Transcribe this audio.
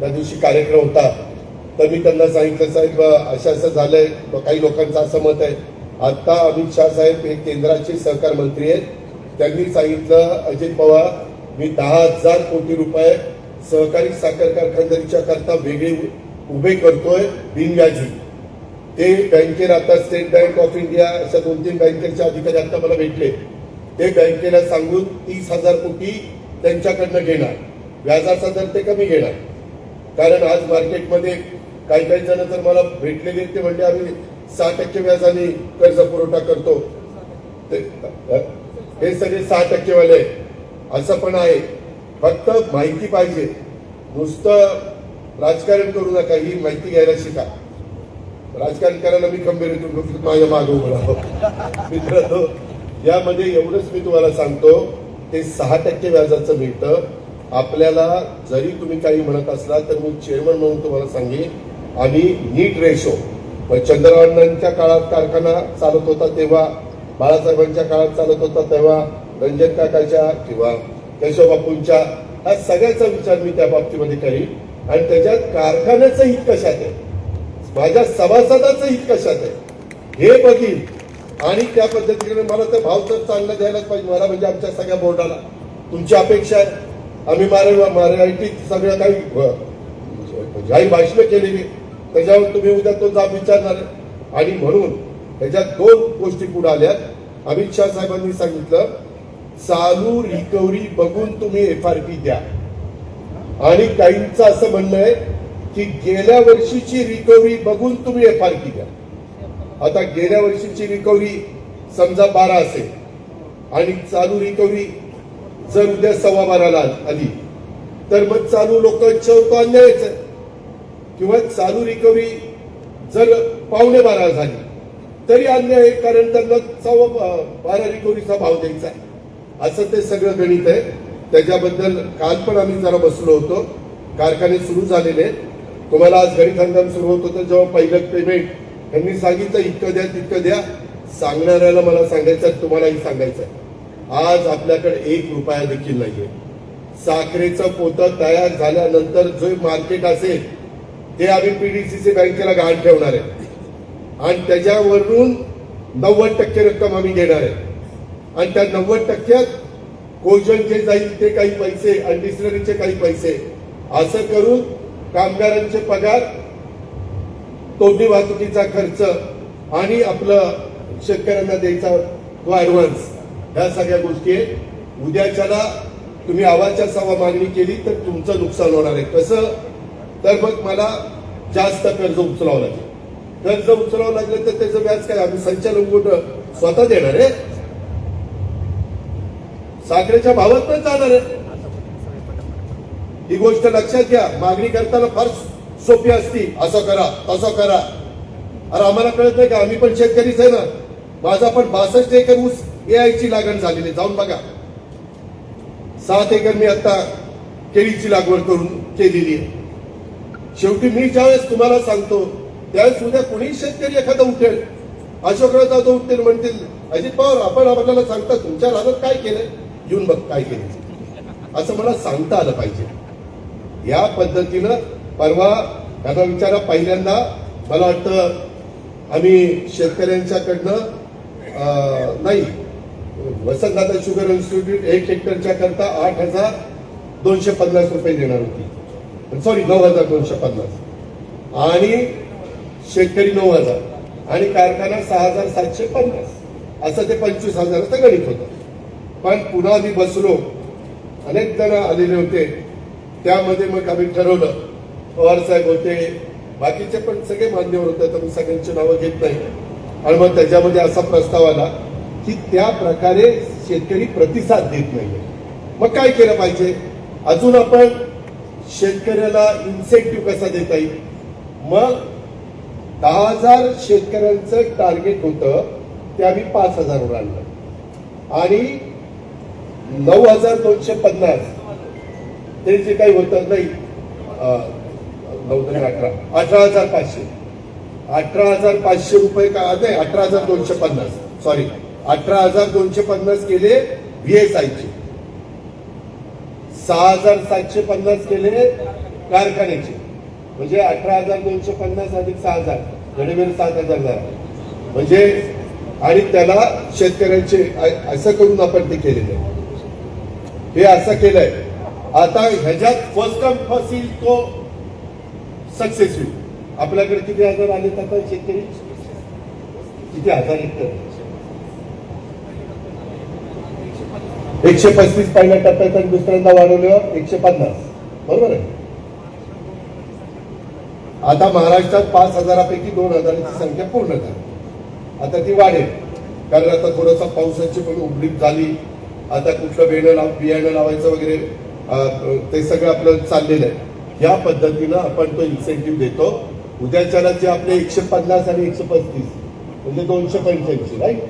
त्या दिवशी कार्यक्रम होता तर मी त्यांना सांगितलं साहेब असं असं झालंय. काही लोकांचं असं मत आहे. आता अमित शाह साहेब हे केंद्राचे सहकार मंत्री आहेत. त्यांनी सांगितलं अजित पवार मी दहा हजार कोटी रुपये सहकारी साखर कारखानदारीच्या करता वेगळे उभे करतोय बिनव्याजी. ते बँकेत आता स्टेट बँक ऑफ इंडिया अशा दोन तीन बँकेचे अधिकारी आता मला भेटले. ते बँकेला सांगून तीस हजार कोटी त्यांच्याकडनं घेणार. व्याजाचा दर ते कमी घेणार. कारण आज मार्केटमध्ये काही काही जण तर मला भेटलेले ते म्हणजे आम्ही सहा टक्के व्याजाने कर्ज पुरवठा करतो. ते हे सगळे सहा टक्केवाले आहे. असं पण आहे. फक्त माहिती पाहिजे. नुसतं राजकारण करू नका ही माहिती घ्यायला शिका. राजकारण करायला मी खंबीर येतो माझ्या माग उभं मित्र यामध्ये एवढंच मी तुम्हाला सांगतो ते सहा टक्के व्याजाचं मिळतं आपल्याला जरी तुम्ही काही म्हणत असला तर मी चेअरमन म्हणून तुम्हाला सांगेन. आम्ही नीट रेशो चंद्रवाणांच्या काळात कारखाना चालत होता तेव्हा बाळासाहेबांच्या काळात चालत होता तेव्हा रंजन काकाच्या किंवा केशवबापूंच्या ह्या सगळ्याचा विचार मी त्या बाबतीमध्ये करीन. आणि त्याच्यात कारखान्याचं हित कशात आहे? माझ्या सभासदाचं हित कशात आहे? हे बघील आणि त्या पद्धतीने मला तर भाव तर चांगला द्यायलाच पाहिजे. मला म्हणजे आमच्या सगळ्या बोर्डाला तुमची अपेक्षा आहे. आम्ही मारे मराठीत सगळं काही अ, काही भाषणं केलेली त्याच्यावर तुम्ही उद्या तो जाब विचारणार आहे. आणि म्हणून त्याच्यात दोन गोष्टी पुढे आल्यात. अमित शहा साहेबांनी सांगितलं चालू रिकव्हरी बघून तुम्ही एफ आर पी द्या. आणि काहींचं असं म्हणणं आहे की गेल्या वर्षीची रिकव्हरी बघून तुम्ही एफ आर पी द्या. आता गेल्या वर्षीची रिकव्हरी समजा बारा असेल आणि चालू रिकव्हरी जर उद्या सव्वा बाराला आली तर मग चालू लोकांच्या तो अन्यायच आहे. किंवा चालू रिकव्हरी जर पावणे बारा झाली. तरी अन्याय आहे कारण त्यांना सव्वा बारा रिकव्हरीचा भाव द्यायचा आहे. असं ते सगळं गणित आहे. त्याच्याबद्दल काल पण आम्ही जरा बसलो होतो. कारखाने सुरू झालेले आहेत. तुम्हाला आज गणित हंगाम सुरू होत होतं जेव्हा पहिलं पेमेंट त्यांनी सांगितलं इतकं द्या तितकं द्या. सांगणाऱ्याला मला सांगायचं तुम्हालाही सांगायचं आहे. आज आपल्याकडे एक रुपया देखील नाहीये. साखरेचं पोतं तयार झाल्यानंतर जो मार्केट असेल ते आम्ही पीडीसीसी बँकेला गहाण ठेवणार आहे. आणि त्याच्यावरून नव्वद टक्के रक्कम आम्ही घेणार आहे. आणि त्या नव्वद टक्क्यात कोजनचे जाईल ते काही पैसे आणि डिस्टरीचे काही पैसे. असं करून कामगारांचे पगार तोंडी वाहतुकीचा खर्च आणि आपलं शेतकऱ्यांना द्यायचा तो ॲडव्हान्स ह्या सगळ्या गोष्टी आहेत. उद्याच्याला तुम्ही आवाजच्या सवा मागणी केली तर तुमचं नुकसान होणार आहे. कसं? तर मग मला जास्त कर्ज उचलावं लागेल. कर्ज उचलावं लागलं तर त्याचं व्याज काय? आम्ही संचालक कुठं स्वतः देणार आहे. साखरेच्या भावात पण जाणार आहे. ही गोष्ट लक्षात घ्या. मागणी करताना फार सोपी असती. असं करा तसं करा. अरे आम्हाला कळत नाही का? आम्ही पण शेतकरीच आहे ना. माझा पण बासष्ट एकर ऊस एआयची लागण झालेली जाऊन बघा. सात एकर मी आता केळीची लागवड करून केलेली आहे. शेवटी मी ज्यावेळेस तुम्हाला सांगतो त्यावेळेस उद्या कुणी शेतकरी एखादा उठेल अशोकराव जाधव उठतील म्हणतील अजित पवार आपण आपल्याला सांगता तुमच्या रानात काय केलंय? येऊन बघ काय केलं असं मला सांगता आलं पाहिजे. या पद्धतीनं परवा त्याचा विचारा पहिल्यांदा मला वाटतं आम्ही शेतकऱ्यांच्याकडनं नाही वसंतदादा शुगर इन्स्टिट्यूट एक हेक्टरच्या करता आठ हजार दोनशे पन्नास रुपये देणार होती. सॉरी नऊ हजार दोनशे पन्नास. आणि शेतकरी नऊ हजार. आणि कारखाना सहा हजार सातशे पन्नास. असं ते पंचवीस हजाराचं गणित होतं. पण पुन्हा आम्ही बसलो. अनेक जण आलेले होते. त्यामध्ये मग आम्ही ठरवलं. पवार साहेब होते. बाकीचे पण सगळे मान्यवर होते. तर मी सगळ्यांची नावं घेत नाही. आणि मग त्याच्यामध्ये असा प्रस्ताव आला. की त्या प्रकारे शेतकरी प्रतिसाद देत नाहीये. मग काय केलं पाहिजे? अजून आपण शेतकऱ्याला इन्सेंटिव्ह कसा देता येईल? मग दहा हजार शेतकऱ्यांचं टार्गेट होतं ते आम्ही पाच हजारवर आणलं. आणि नऊ हजार दोनशे पन्नास ते जे काही होतं नाही नऊ दोन अठरा अठरा हजार पाचशे. अठरा हजार पाचशे रुपये का नाही अठरा हजार दोनशे पन्नास सॉरी अठरा हजार दोनशे पन्नास केले व्हीएसआयचे सहा हजार सातशे पन्नास केले कारखान्याचे. म्हणजे अठरा हजार दोनशे पन्नास अधिक सहा हजार. घडेमेर सात हजार झाला. म्हणजे आणि त्याला शेतकऱ्यांचे असं करून आपण ते केलेलं आहे. हे असं केलंय. आता ह्याच्यात फर्स्ट कम फर्स्ट येईल तो सक्सेस होईल आपल्याकडे किती हजार आले आता शेतकरी? किती हजार येतात एकशे पस्तीस पहिल्या टप्प्यात आणि दुसऱ्यांदा वाढवल्यावर एकशे पन्नास. बरोबर आहे? आता महाराष्ट्रात पाच हजारापैकी दोन हजाराची संख्या पूर्ण झाली. आता ती वाढेल. कारण आता थोडंसं पावसाची पण उघडीप झाली. आता कुठलं बेणं लाव बियाणं लावायचं वगैरे ते सगळं आपलं चाललेलं आहे. या पद्धतीनं आपण तो इन्सेंटिव्ह देतो. उद्याच्याला जे आपले एकशे पन्नास आणि एकशे पस्तीस म्हणजे दोनशे पंच्याऐंशी राईट